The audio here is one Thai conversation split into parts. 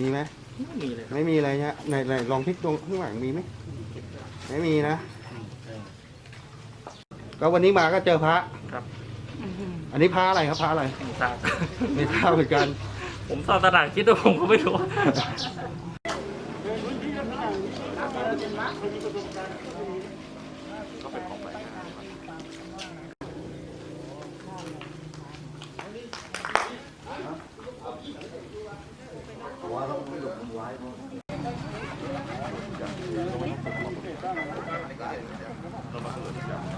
มีไหมไม่มีเลยครับไม่มีอะไรฮะไหนไหนลองพลิกตรงข้างหลังมีไหมไม่มีนะ ก็วันนี้มาก็เจอพระ ครับ อันนี้พระอะไรครับพระอะไร ผมทราบไม่ทราบเหมือนกัน ผมสอบตลาดคิดว่าผมก็ไม่รู้ ไ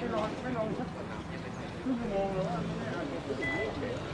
ม่ลองไม่ลองสักชั่วโมงแล้ว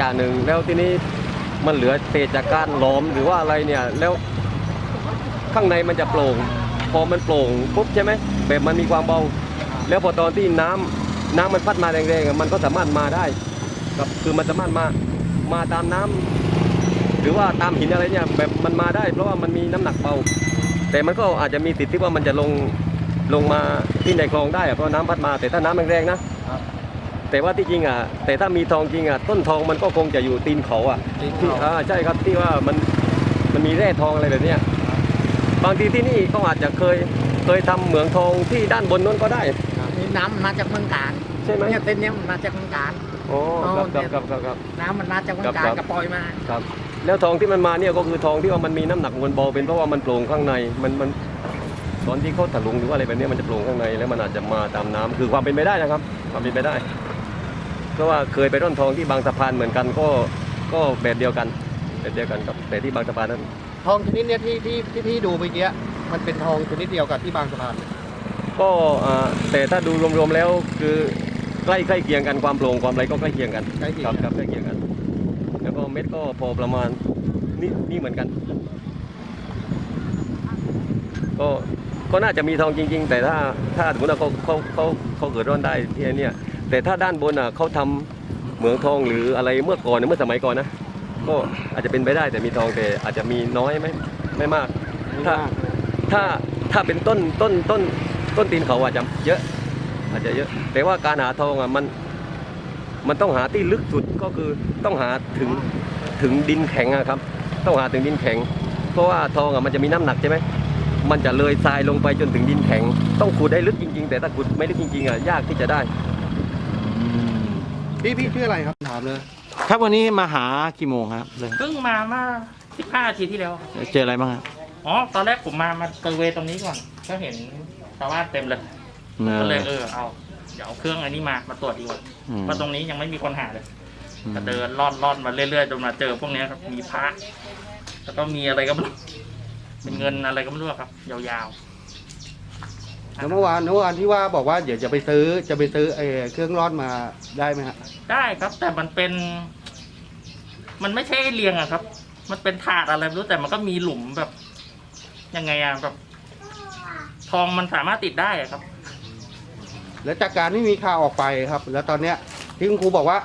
ย่างหนึ่งแล้วที่นี้มันเหลือเศษจากการล้อมหรือว่าอะไรเนี่ยแล้วข้างในมันจะโปร่ง พอมันโปร่งปุ๊บใช่ไหมแบบมันมีความเบา แล้วพอตอนที่น้ำน้ำมันพัดมาแรงๆมันก็สามารถมาได้ครับคือมันสามารถมามาตามน้ำหรือว่าตามหินอะไรเนี่ยแบบมันมาได้ เพราะว่ามันมีน้ำหนักเบาแต่มันก็อาจจะมีสิทธิ์ที่ว่ามันจะลงลงมาที่ในคลองได้เพราะน้ำพัดมาแต่ถ้าน้ำแรงๆนะ แต่ว่าที่จริงอะแต่ถ้ามีทองจริงอะต้นทองมันก็คงจะอยู่ตีนเขาอะตีนเขา ที่อ่าใช่ครับที่ว่ามันมันมีแร่ทองอะไรแบบเนี้ยบางทีที่นี่เขาอาจจะเคยเคยทำเหมืองทองที่ด้านบนนู้นก็ได้ นี่น้ำมันมาจากเมืองการใช่ไหมเนี่ยเส้นเนี้ยมันมาจากเมืองการ โอ้ครับครับครับครับครับ น้ำมันมาจากเมืองการครับกระปล่อยมา ครับแล้วทองที่มันมาเนี่ยก็คือทองที่ว่ามันมีน้ำหนักมันเบาเป็นเพราะว่ามันโปร่งข้างในมันมันตอนที่เขาถลุงหรือว่าอะไรแบบเนี้ยมันจะโปร่งข้างในแล้วมันอาจจะมาตามน้ำคือความเป็นไปได้นะครับ ความเป็นไปได้ เพราะว่าเคยไปร่อนทองที่บางสะพานเหมือนกันก็ก็แบบเดียวกันแบบเดียวกันครับแต่ที่บางสะพานนั้นทองชนิดเนี้ยที่ที่ที่พี่ดูเมื่อกี้มันเป็นทองชนิดเดียวกับที่บางสะพาน ก็อ่าแต่ถ้าดูรวมๆแล้วคือใกล้ใกล้เคียงกันความโปร่งความอะไรก็ใกล้เคียงกันใกล้เคียง ครับครับใกล้เคียงกัน แล้วก็เม็ดก็พอประมาณนี่นี่เหมือนกัน ก็ก็น่าจะมีทองจริง ๆ แต่ถ้าถ้าสมมติว่าเขาเขาเขาเขาเกิดร่อนได้ที่ไอ้เนี่ย แต่ถ้าด้านบนอะเขาทำเหมืองทองหรืออะไรเมื่อก่อนเมื่อสมัยก่อนนะก็อาจจะเป็นไปได้แต่มีทองแต่อาจจะมีน้อยไม่ไม่มาก ถ้าถ้าถ้าเป็นต้นต้นต้นต้นตีนเขาอาจจะเยอะ อาจจะเยอะ แต่ว่าการหาทองอะมันมันต้องหาที่ลึกสุดก็คือต้องหาถึงถึงดินแข็งอะครับ ต้องหาถึงดินแข็ง เพราะว่าทองอะมันจะมีน้ำหนักใช่ไหมมันจะเลยทรายลงไปจนถึงดินแข็ง ต้องขุดได้ลึกจริง ๆ แต่ถ้าขุดไม่ลึกจริงๆอะยากที่จะได้ พี่พี่ชื่ออะไรครับถามเลย ครับวันนี้มาหากี่โมงครับเลยเพิ่งมาเมื่อ15นาทีที่แล้วครับเจออะไรบ้างครับอ๋อ ตอนแรกผมมามาเซอร์เวย์ตรงนี้ก่อน ก็เห็นชาวบ้านเต็มเลย ก็เลยเออเอา เดี๋ยวเอาเครื่องอันนี้มา มาตรวจดีกว่าอืมว่าตรงนี้ยังไม่มีคนหาเลยอืมก็เดินล่อนล่อนมาเรื่อยๆจนมาเจอพวกเนี้ยครับ มีพระ แล้วก็มีอะไรก็ไม่รู้ เป็นเงินอะไรก็ไม่รู้ครับ ยาว แล้วเมื่อวานเมื่อวานที่ว่าบอกว่าเดี๋ยวจะไปซื้อจะไปซื้อไอ้เครื่องร่อนมาได้ไหมฮะๆได้ครับ แต่มันเป็น มันไม่ใช่เรียงอะครับ มันเป็นถาดอะไรไม่รู้แต่มันก็มีหลุมแบบยังไงอะแบบ ทองมันสามารถติดได้อะครับ แล้วจากการที่มีข่าวออกไปครับ แล้วตอนเนี้ยที่คุณครูบอกว่า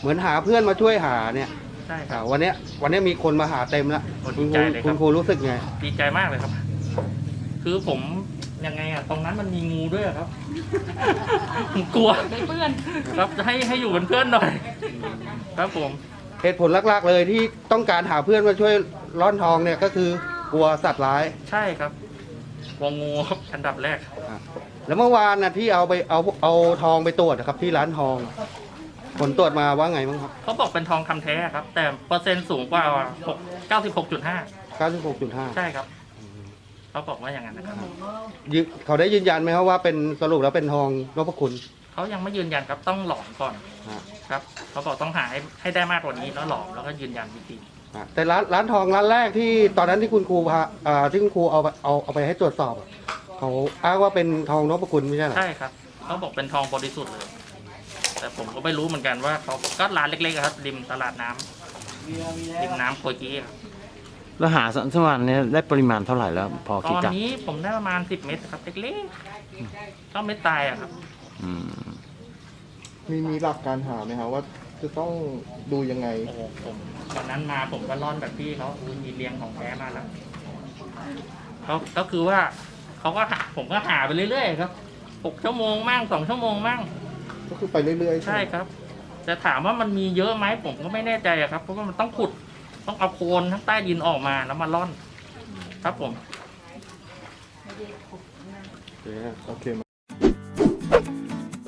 เหมือนหาเพื่อนมาช่วยหาเนี่ยใช่คอ่ารับ วันเนี้ยวันเนี้ยมีคนมาหาเต็มแล้วโอ้คุณคดีรูใจเลยครับ คุณครูรู้สึกไง ดีใจมากเลยครับ คือผม ยังไงอะตรงนั้นมันมีงูด้วยอะครับ ผมกลัวเพื่อน ครับจะให้ให้อยู่เป็นเพื่อนหน่อย ครับผม เหตุผลหลักๆเลยที่ต้องการหาเพื่อนมาช่วยร่อนทองเนี่ยก็คือกลัวสัตว์ร้าย ใช่ครับกลัวงูครับอันดับแรก แล้วเมื่อวานนะที่เอาไปเอาเอาทองไปตรวจนะครับ ที่ร้านทอง ผลตรวจมาว่าไงบ้างครับ เขาบอกเป็นทองคำแท้ครับ แต่เปอร์เซ็นต์สูงกว่า 6 96.5 96.5 ใช่ครับ เขาบอกว่าอย่างนั้นนะครับ ยืนเขาได้ยืนยันไหมครับว่าเป็นสรุปแล้วเป็นทองนพคุณเขายังไม่ยืนยันครับต้องหลอมก่อนฮะครับ เขาบอกต้องหาให้ให้ได้มากกว่านี้แล้วหลอมแล้วก็ยืนยันอีกทีอะแต่ร้านร้านทองร้านแรกที่ตอนนั้นที่คุณครูพาอ่าที่คุณครูเอาไปเอาเอาไปให้ตรวจสอบเขาอ้างว่าเป็นทองนพคุณไม่ใช่เหรอใช่ครับเขาบอกเป็นทองบริสุทธิ์เลย แต่ผมก็ไม่รู้เหมือนกันว่าเขาก็ร้านเล็กๆอะครับ ริมตลาดน้ำริมน้ำโคยกี้ครับ แล้วหาสันสวรรค์เนี่ยได้ปริมาณเท่าไหร่แล้ว พอตคิดอนกันนี้ผมได้ประมาณ10เม็ดครับเล็กๆก็เม็ดตายอะครับ อืมมีมีหลักการหาไหมครับว่าจะต้องดูยังไง โอ้โหผมวันนั้นมาผมก็ร่อนแบบพี่เขาอุ๊ยมีเรียงของแท้มาแล้วเขาก็คือว่าเขาก็หาผมก็หาไปเรื่อยๆครับหกชั่วโมงมั่งสองชั่วโมงมั่งก็คือไปเรื่อยๆใช่ไหมครับ แต่ถามว่ามันมีเยอะไหมผมก็ไม่แน่ใจอะครับ เพราะว่ามันต้องขุด ต้องเอาโคลนทั้งใต้ดินออกมาแล้วมาร่อน ครับผม โอเค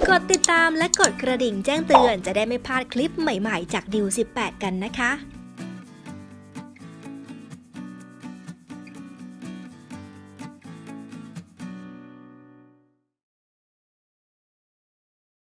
กดติดตามและกดกระดิ่งแจ้งเตือนจะได้ไม่พลาดคลิปใหม่ๆ จากดิว18 กันนะคะ